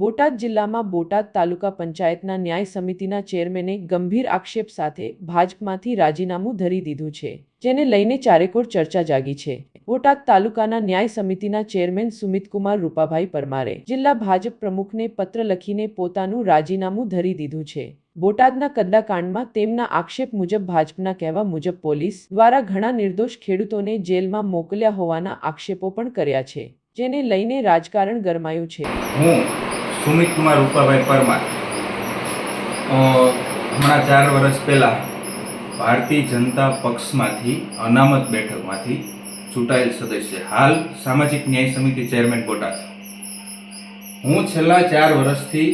બોટાદ જિલ્લામાં બોટાદ તાલુકા પંચાયતના ન્યાય સમિતિના ચેરમેને ગંભીર આક્ષેપ સાથે ભાજપમાંથી રાજીનામું ધરી દીધું છે, જેને લઈને ચારેકોર ચર્ચા જાગી છે. બોટાદ તાલુકાના ન્યાય સમિતિના ચેરમેન સુમિતકુમાર રૂપાભાઈ પરમારે જિલ્લા ભાજપ પ્રમુખને પત્ર લખીને પોતાનું રાજીનામું ધરી દીધું છે. બોટાદના કદલાકાંડમાં તેમના આક્ષેપ મુજબ ભાજપના કહેવા મુજબ પોલીસ દ્વારા ઘણા નિર્દોષ ખેડૂતોને જેલમાં મોકલ્યા હોવાના આક્ષેપો પણ કર્યા છે, જેને લઈને રાજકારણ ગરમાયું છે. સુમિત કુમાર રૂપાભાઈ પરમાર હમણાં ચાર વર્ષ પહેલાં ભારતીય જનતા પક્ષમાંથી અનામત બેઠકમાંથી ચૂંટાયેલ સદસ્ય. હાલ સામાજિક ન્યાય સમિતિ ચેરમેન બોટાદ. હું છેલ્લા ચાર વર્ષથી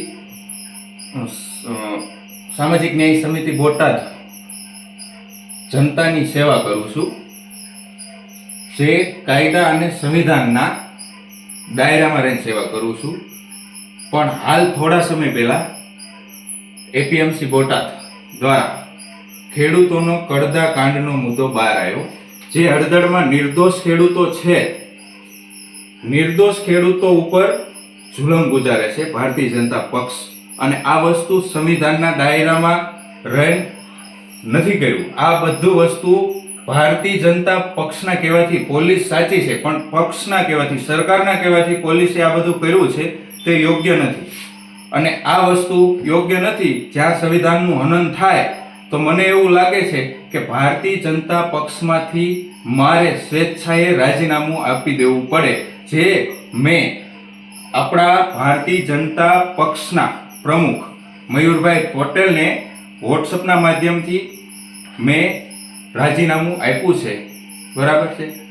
સામાજિક ન્યાય સમિતિ બોટાદ જનતાની સેવા કરું છું. જે કાયદા અને સંવિધાનના દાયરામાં રહીને સેવા કરું છું. પણ હાલ થોડા સમય પહેલા એપીએમસી બોટાદ દ્વારા ખેડૂતોનો કડદા કાંડનો મુદ્દો બહાર આવ્યો, જે હળદળમાં નિર્દોષ ખેડૂતો છે. નિર્દોષ ખેડૂતો ઉપર જુલમ ગુજારે છે. ભારતીય જનતા પક્ષ અને આ વસ્તુ સંવિધાનના દાયરામાં રહે નથી કર્યું. આ બધું વસ્તુ ભારતીય જનતા પક્ષના કહેવાથી પોલીસ સાચી છે, પણ પક્ષના કહેવાથી, સરકારના કહેવાથી પોલીસે આ બધું કર્યું છે. તે યોગ્ય નથી. અને આ વસ્તુ યોગ્ય નથી, જ્યાં સંવિધાનનું હનન થાય, તો મને એવું લાગે છે કે ભારતીય જનતા પક્ષમાંથી મારે સ્વેચ્છાએ રાજીનામું આપી દેવું પડે, જે મેં આપણા ભારતીય જનતા પક્ષના પ્રમુખ મયુરભાઈ પટેલને વોટ્સઅપના માધ્યમથી મેં રાજીનામું આપ્યું છે. બરાબર છે?